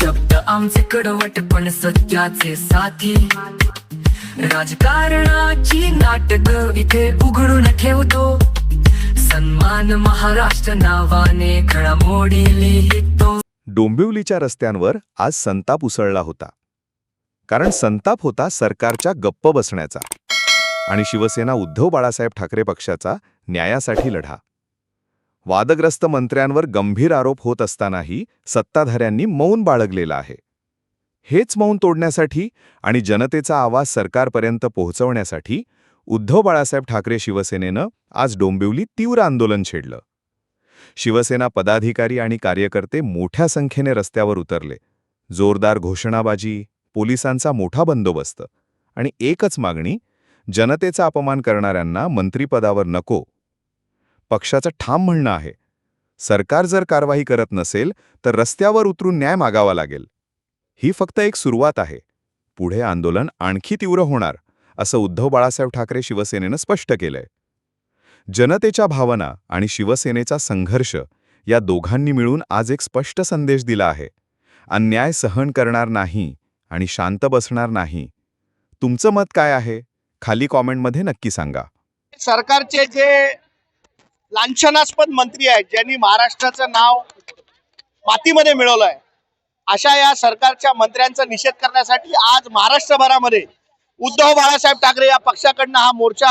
शब्द आमचे कडवट पण सत्याचे साथी. राजकारणाची नाटक इथे उघडून ठेवतो. सन्मान महाराष्ट्र नावाने घडामोडी लिहितो. डोंबिवलीच्या रस्त्यांवर आज संताप उसळला होता. कारण संताप होता सरकारच्या गप्प बसण्याचा. आणि शिवसेना उद्धव बाळासाहेब ठाकरे पक्षाचा न्यायासाठी लढा. वादग्रस्त मंत्र्यांवर गंभीर आरोप होत असतानाही सत्ताधाऱ्यांनी मौन बाळगलेलं आहे. हेच मौन तोडण्यासाठी आणि जनतेचा आवाज सरकारपर्यंत पोहोचवण्यासाठी उद्धव बाळासाहेब ठाकरे शिवसेनेनं आज डोंबिवलीत तीव्र आंदोलन छेडलं. शिवसेना पदाधिकारी आणि कार्यकर्ते मोठ्या संख्येने रस्त्यावर उतरले. जोरदार घोषणाबाजी पोलिसांचा मोठा बंदोबस्त आणि एकच मागणी जनतेचा अपमान करणाऱ्यांना मंत्रिपदावर नको पक्षाचं ठाम म्हणणं आहे. सरकार जर कारवाई करत नसेल तर रस्त्यावर उतरून न्याय मागावा लागेल. ही फक्त एक सुरुवात आहे. पुढे आंदोलन आणखी तीव्र होणार असं उद्धव बाळासाहेब ठाकरे शिवसेनेनं स्पष्ट केलंय. जनतेच्या भावना आणि शिवसेनेचा संघर्ष या दोघांनी मिळून आज एक स्पष्ट संदेश दिला आहे. अन्याय सहन करणार नाही आणि शांत बसणार नाही. तुमचं मत काय आहे? खाली कॉमेंटमध्ये नक्की सांगा. सरकारचे जे लांछनास्पद मंत्री आहेत ज्यांनी महाराष्ट्राचं नाव मातीमध्ये मिळवलं आहे अशा या सरकारच्या मंत्र्यांचा निषेध करण्यासाठी आज महाराष्ट्रभरामध्ये उद्धव बाळासाहेब ठाकरे या पक्षाकडनं हा मोर्चा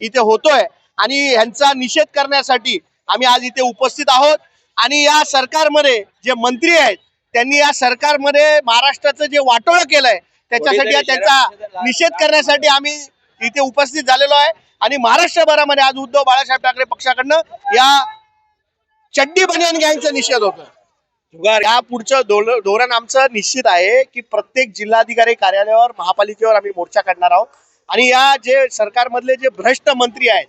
इथे होतोय. आणि ह्यांचा निषेध करण्यासाठी आम्ही आज इथे उपस्थित आहोत. आणि या सरकारमध्ये जे मंत्री आहेत त्यांनी या सरकारमध्ये महाराष्ट्राचं जे वाटोळं केलंय त्याच्यासाठी त्याचा निषेध करण्यासाठी आम्ही इथे उपस्थित झालेलो आहे. आणि महाराष्ट्रभरामध्ये आज उद्धव बाळासाहेब ठाकरे पक्षाकडनं या चड्डी बनियान गँगचा निषेध होतो. या पुढचं धोर- धोरण आमचं निश्चित आहे की प्रत्येक जिल्हाधिकारी कार्यालयावर महापालिकेवर आम्ही मोर्चा काढणार आहोत. आणि या जे सरकारमधले जे भ्रष्ट मंत्री आहेत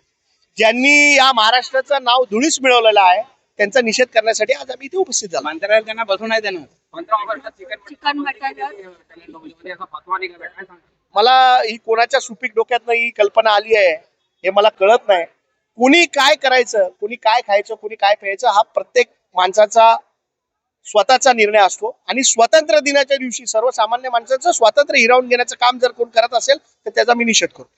ज्यांनी या महाराष्ट्राचं नाव धुळीस मिळवलेलं आहे त्यांचा निषेध करण्यासाठी आज आम्ही इथे उपस्थित झालो. मंत्र्याला त्यांना बसू नाही देणार पंधरा ऑगस्टला चिकन मटन. असा फतवा निघाला. काय सांगता? मला ही कोणाच्या सुपीक डोक्यातनं ही कल्पना आली आहे. हे मला कळत नाही. कुणी काय करायचं कुणी काय खायचं कुणी काय प्यायचं हा प्रत्येक माणसाचा स्वतःचा निर्णय असतो. आणि स्वातंत्र्य दिनाच्या दिवशी सर्वसामान्य माणसाचं स्वातंत्र्य हिरावून घेण्याचं काम जर कोण करत असेल तर त्याचा मी निषेध करतो.